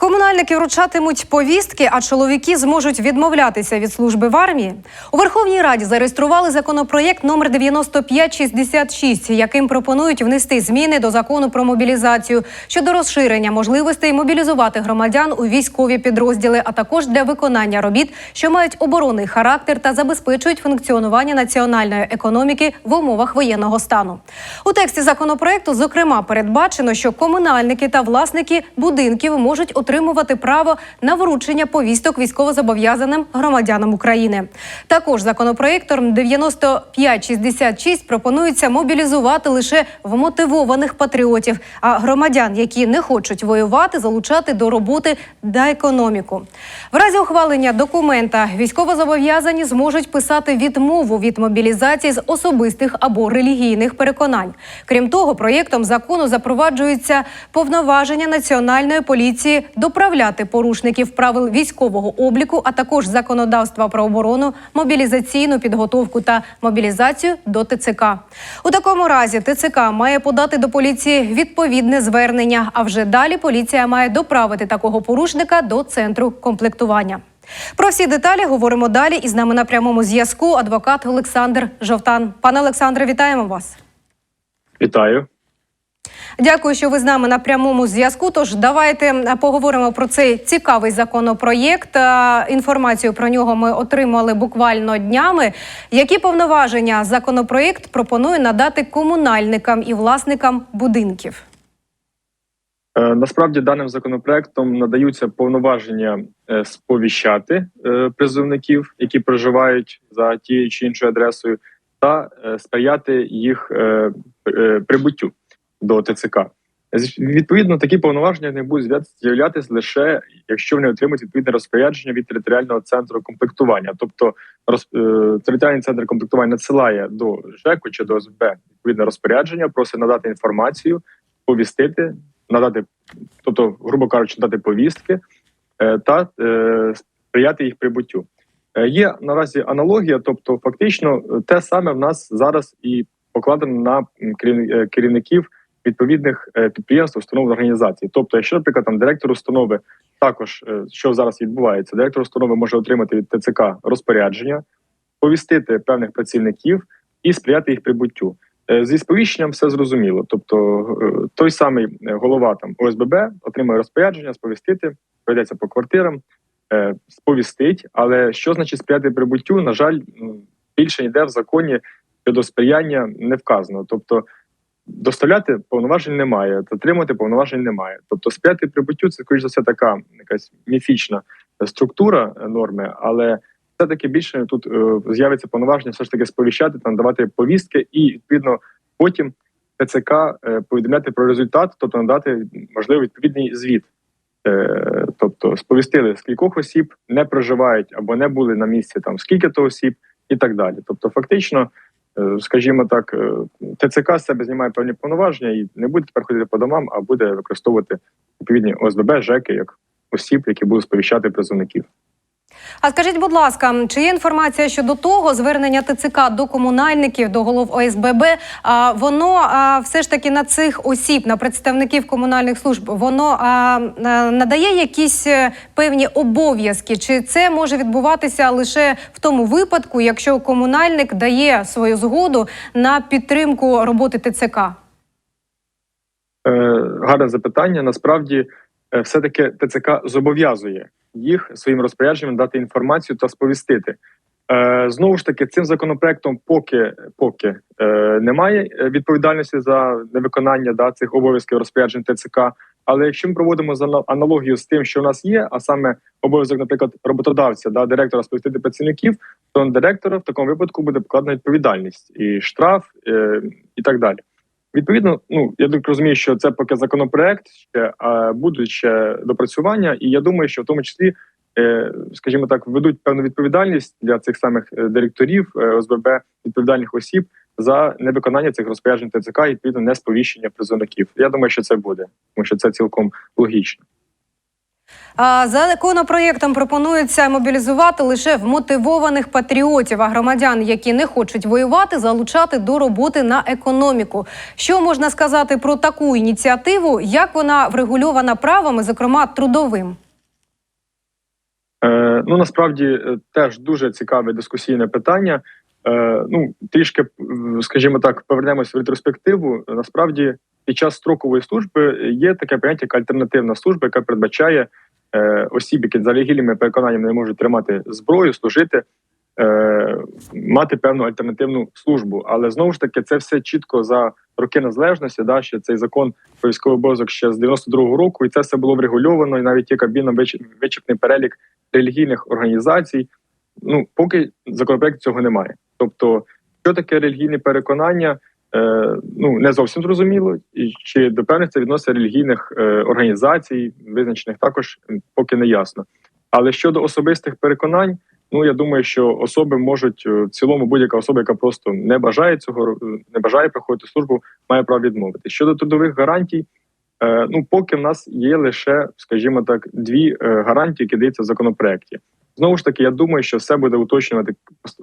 Комунальники вручатимуть повістки, а чоловіки зможуть відмовлятися від служби в армії. У Верховній Раді зареєстрували законопроєкт номер 9566, яким пропонують внести зміни до закону про мобілізацію щодо розширення можливостей мобілізувати громадян у військові підрозділи, а також для виконання робіт, що мають оборонний характер та забезпечують функціонування національної економіки в умовах воєнного стану. У тексті законопроекту зокрема передбачено, що комунальники та власники будинків можуть отримувати право на вручення повісток військовозобов'язаним громадянам України. Також законопроектом 9566 пропонується мобілізувати лише вмотивованих патріотів, а громадян, які не хочуть воювати, залучати до роботи та економіку. В разі ухвалення документа військовозобов'язані зможуть писати відмову від мобілізації з особистих або релігійних переконань. Крім того, проєктом закону запроваджується повноваження національної поліції доправляти порушників правил військового обліку, а також законодавства про оборону, мобілізаційну підготовку та мобілізацію до ТЦК. У такому разі ТЦК має подати до поліції відповідне звернення. А вже далі поліція має доправити такого порушника до центру комплектування. Про всі деталі говоримо далі. І з нами на прямому зв'язку адвокат Олександр Жовтан. Пане Олександре, вітаємо вас. Вітаю. Dякую, що ви з нами на прямому зв'язку. Тож давайте е, поговоримо про цей цікавий законопроєкт. Е, Інформацію про нього ми отримали буквально днями. Які повноваження законопроєкт пропонує надати комунальникам і власникам будинків? Е, Насправді даним законопроектом надаються повноваження сповіщати призовників, які проживають за тією чи іншою адресою, та сприяти їх прибуттю до ТЦК. З- Відповідно, такі повноваження не будуть з'являтися- лише якщо вони отримують відповідне розпорядження від територіального центру комплектування. Тобто роз, е, територіальний центр комплектування надсилає до ЖЕКу чи до ОСБ відповідне розпорядження, просить надати інформацію, повістити, надати, тобто, грубо кажучи, надати повістки е, та е, сприяти їх прибуттю. Е, Є наразі аналогія, тобто, фактично, те саме в нас зараз і покладено на е, керівників відповідних е, підприємств, установ організацій. Тобто, якщо, наприклад, там директор установи також е, що зараз відбувається, директор установи може отримати від ТЦК розпорядження, повістити певних працівників і сприяти їх прибуттю. Е, Зі сповіщенням все зрозуміло. Тобто, той самий голова там ОСББ отримує розпорядження, сповістити, пройдеться по квартирам, сповістить. Але що значить сприяти прибуттю? На жаль, більше ніде в законі щодо сприяння не вказано. Тобто, доставляти повноважень немає, отримати повноважень немає. Тобто, сприяти прибуттю це скоріш за все така якась міфічна структура е, норми, але все-таки більше тут е, з'явиться повноваження все ж таки сповіщати там, давати повістки, і відповідно потім ТЦК е, повідомляти про результат, тобто надати можливо відповідний звіт. Е, тобто сповістили скількох осіб не проживають або не були на місці там скільки то осіб, і так далі. Тобто, фактично, скажімо так, е, ТЦК з себе знімає певні повноваження і не буде тепер ходити по домам, а буде використовувати відповідні ОСББ, ЖЕКи як осіб, які будуть сповіщати призовників. А скажіть, будь ласка, чи є інформація щодо того звернення ТЦК до комунальників, до голов ОСББ? А воно все ж таки на цих осіб, на представників комунальних служб, воно а, надає якісь е, певні обов'язки? Чи це може відбуватися лише в тому випадку, якщо комунальник дає свою згоду на підтримку роботи ТЦК? Е, гарне запитання. Насправді, е, все-таки ТЦК зобов'язує їх своїм розпорядженням дати інформацію та сповістити. Е, знову ж таки, цим законопроектом поки поки е, немає е, відповідальності за невиконання да, цих обов'язків розпоряджень ТЦК. Але якщо ми проводимо аналогію з тим, що у нас є, а саме обов'язок, наприклад, роботодавця, да, директора сповістити працівників, то на директора в такому випадку буде покладена відповідальність і штраф, е, і так далі. Відповідно, ну я так розумію, що це поки законопроект, ще а будуть ще допрацювання, і я думаю, що в тому числі, е, скажімо так, введуть певну відповідальність для цих самих е, директорів е, ОСББ, відповідальних осіб за невиконання цих розпоряджень ТЦК і відповідно несповіщення призовників. Я думаю, що це буде, тому що це цілком логічно. За законопроєктом пропонується мобілізувати лише вмотивованих патріотів, а громадян, які не хочуть воювати, залучати до роботи на економіку. Що можна сказати про таку ініціативу? Як вона врегульована правами, зокрема трудовим? Е, ну насправді е, теж дуже цікаве дискусійне питання. Е, ну трішки, скажімо так, повернемось в ретроспективу. Насправді, під час строкової служби є таке поняття, як альтернативна служба, яка передбачає осіб, які за релігійними переконаннями не можуть тримати зброю, служити, е, мати певну альтернативну службу. Але знову ж таки, це все чітко за роки незалежності. Да, ще цей закон про військовий обов'язок ще з 92-го року, і це все було врегульовано. І навіть є кабіна вичерпний перелік релігійних організацій. Ну поки законопроект цього немає. Тобто, що таке релігійне переконання, е, ну не зовсім зрозуміло, і чи до певних це відноситься релігійних е, організацій, визначених також поки не ясно. Але щодо особистих переконань, ну я думаю, що особи можуть е, в цілому будь-яка особа, яка просто не бажає цього, не бажає проходити службу, має право відмовити. Щодо трудових гарантій, Е, ну поки в нас є лише, скажімо так, дві е, гарантії, які даються в законопроекті. Знову ж таки, я думаю, що все буде уточнювати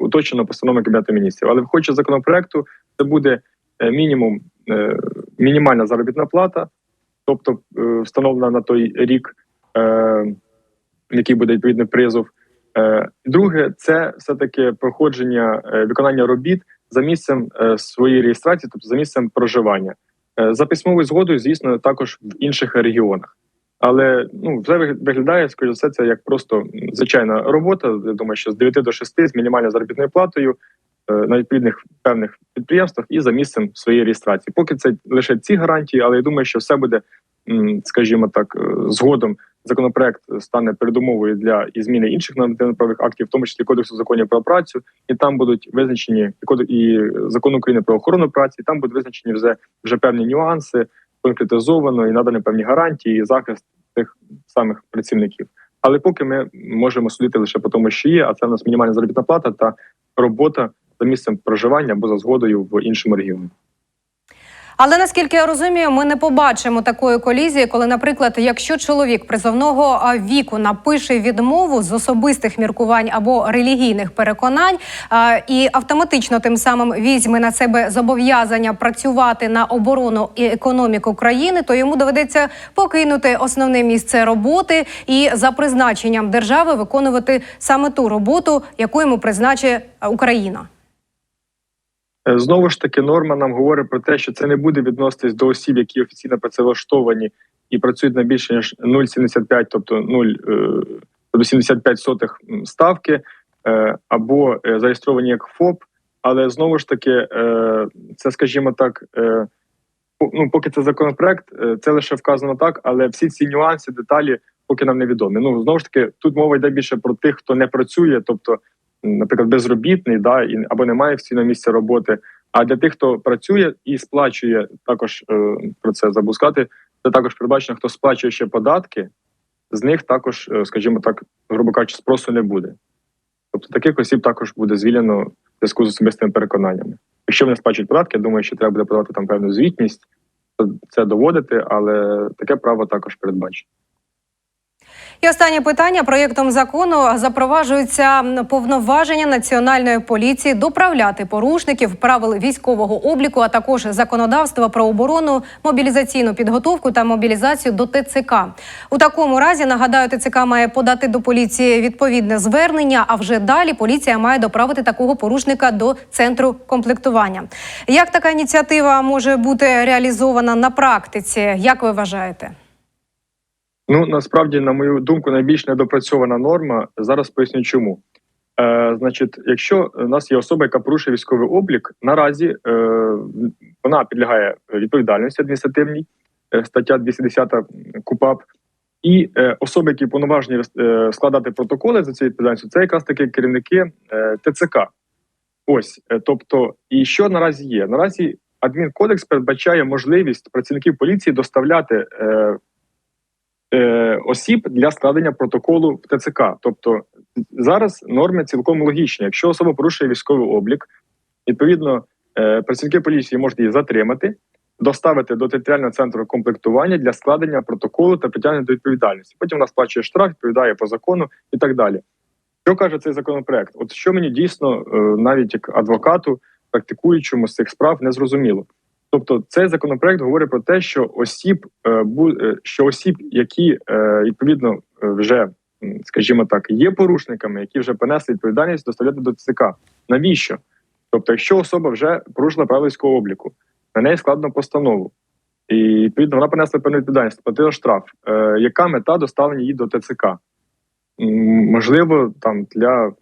уточнено постановою Кабінету міністрів. Але виходячи з законопроекту, це буде е, мінімум е, мінімальна заробітна плата, тобто е, встановлена на той рік, який буде відповідний призов. Друге, це все таки проходження виконання робіт за місцем своєї реєстрації, тобто за місцем проживання. За письмовою згодою, звісно, також в інших регіонах. Але ну виг- виглядає, скоріш все, це як просто звичайна робота. Я думаю, що з 9 до 6 з мінімальною заробітною платою е, на відповідних певних підприємствах і за місцем своєї реєстрації. Поки це лише ці гарантії, але я думаю, що все буде, скажімо так, е, згодом законопроект стане передумовою для і зміни інших нормативно-правових актів, в тому числі кодексу законів про працю, і там будуть визначені і закон України про охорону праці. і Там будуть визначені вже вже певні нюанси, конкретизовано і надані певні гарантії і захист тих самих працівників. Але поки ми можемо судити лише по тому, що є, а це у нас мінімальна заробітна плата та робота за місцем проживання або за згодою в іншому регіоні. Але наскільки я розумію, ми не побачимо такої колізії, коли, наприклад, якщо чоловік призовного віку напише відмову з особистих міркувань або релігійних переконань і автоматично тим самим візьме на себе зобов'язання працювати на оборону і економіку країни, то йому доведеться покинути основне місце роботи і за призначенням держави виконувати саме ту роботу, яку йому призначить Україна. Е, Знову ж таки, норма нам говорить про те, що це не буде відноситись до осіб, які офіційно працевлаштовані і працюють на більше ніж 0,75, тобто 0, е, тобто 75 сотих ставки, е, або зареєстровані як ФОП. Але знову ж таки, це, скажімо так, ну, поки це законопроект, це лише вказано так, але всі ці нюанси, деталі поки нам невідомі. Ну знову ж таки, тут мова йде більше про тих, хто не працює, тобто наприклад, безробітний, да, і або не має офіційного місця роботи. А для тих, хто працює і сплачує, також е, про це забув сказати, це також передбачено, хто сплачує ще податки, з них також, е, скажімо так, грубо кажучи, спросу не буде. Тобто таких осіб також буде звільнено в зв'язку з особистими переконаннями. Якщо вони сплачують податки, я думаю, що треба буде подавати там певну звітність, це доводити, але таке право також передбачено. І останнє питання проєктом закону запроваджується повноваження національної поліції доправляти порушників правил військового обліку, а також законодавства про оборону, мобілізаційну підготовку та мобілізацію до ТЦК. У такому разі нагадаю, ТЦК має подати до поліції відповідне звернення. А вже далі поліція має доправити такого порушника до центру комплектування. Як така ініціатива може бути реалізована на практиці? Як ви вважаєте? Ну насправді, на мою думку, найбільш недопрацьована норма. Зараз поясню, чому. Е, значить, якщо у нас є особа, яка порушує військовий облік, наразі е, вона підлягає відповідальності адміністративній, е, стаття 210 КУПАП, і е, особи, які повноважені е, складати протоколи за цією відповідальністю, це якраз таки керівники е, ТЦК. Ось, е, тобто, і що наразі є? Наразі адмінкодекс передбачає можливість працівників поліції доставляти. Е, е, осіб для складення протоколу в ТЦК. Тобто зараз норми цілком логічні. Якщо особа порушує військовий облік, відповідно е, працівники поліції можуть її затримати, доставити до територіального центру комплектування для складення протоколу та притягнення до відповідальності. Потім вона сплачує штраф, відповідає по закону і так далі. Що каже цей законопроект? От що мені дійсно, е, навіть як адвокату, практикуючому з цих справ, не зрозуміло. Тобто, цей законопроект говорить про те, що осіб, е, е, що осіб, які е, відповідно вже, скажімо так, є порушниками, які вже понесли відповідальність, доставляти до ТЦК. Навіщо? Тобто, якщо особа вже порушила правила військового обліку, на неї складено постанову, і відповідно вона понесла певну відповідальність, платила штраф. Е, яка мета доставлення її до ТЦК? Можливо, там для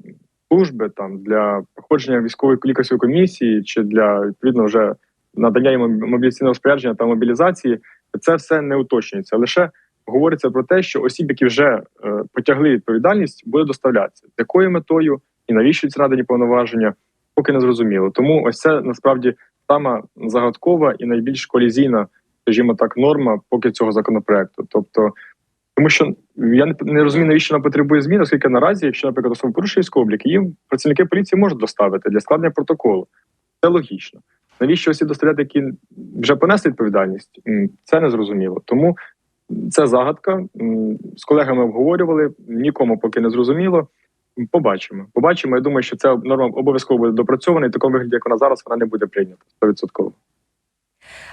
служби, там для проходження військової лікарської комісії чи для відповідно вже надання йому мобілізаційного спорядження та мобілізації, це все не уточнюється. Лише говориться про те, що осіб, які вже е, потягли відповідальність, буде доставлятися. З якою метою і навіщо ці надані повноваження, поки не зрозуміло. Тому ось це насправді сама загадкова і найбільш колізійна, скажімо так, норма поки цього законопроекту. Тобто, тому що я не, розумію, навіщо вона потребує змін, оскільки наразі, якщо, наприклад, особа порушує військовий облік, їм працівники поліції можуть доставити для складення протоколу. Це логічно. Навіщо осіб доставляти, які вже понесли відповідальність? Це не зрозуміло. Тому це загадка. З колегами обговорювали, нікому поки не зрозуміло. Побачимо. Побачимо. Я думаю, що ця норма обов'язково буде допрацьована, і в такому вигляді, як вона зараз, вона не буде прийнята 100%.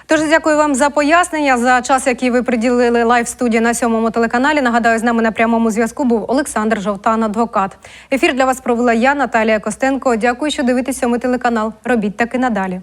Тож дякую вам за пояснення за час, який ви приділили лайв студії на сьомому телеканалі. Нагадаю, з нами на прямому зв'язку був Олександр Жовтан, адвокат. Ефір для вас провела я, Наталія Костенко. Дякую, що дивитесь сьомий телеканал. Робіть так і надалі.